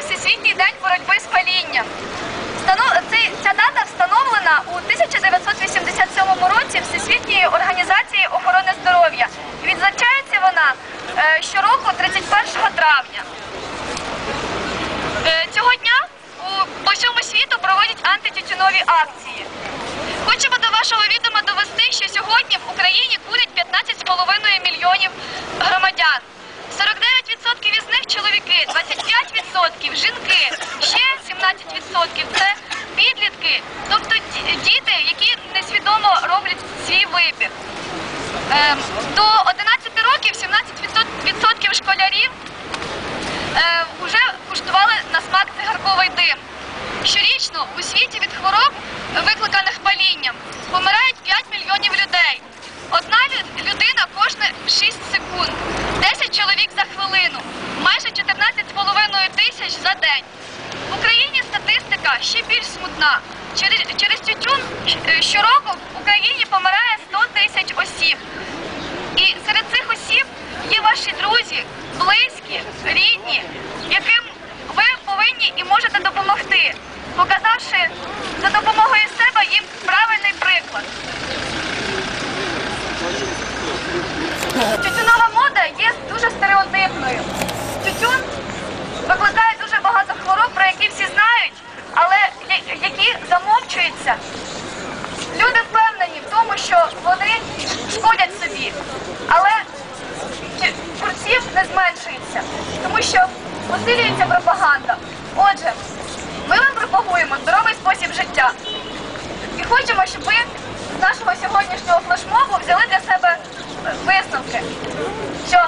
Всесвітній день боротьби з палінням. Ця дата встановлена у 1987 році Всесвітньої організації охорони здоров'я. Відзначається вона е, щороку 31 травня. Е, Цього дня по всьому світу проводять антитютюнові акції. Хочемо до вашого відома довести, що сьогодні 25% жінки, ще 17% це підлітки, тобто діти, які несвідомо роблять свій вибір. Ем, До статистика ще більш смутна. Через, через тютюн щороку в Україні помирає 100 тисяч осіб. І серед цих осіб є ваші друзі, близькі, рідні, яким ви повинні і можете допомогти, показавши за допомогою себе їм правильний приклад. Тютюнова мода є вони шкодять собі, але курсів не зменшується, тому що посилюється пропаганда. Отже, ми вам пропагуємо здоровий спосіб життя і хочемо, щоб ви з нашого сьогоднішнього флешмобу взяли для себе висновки, що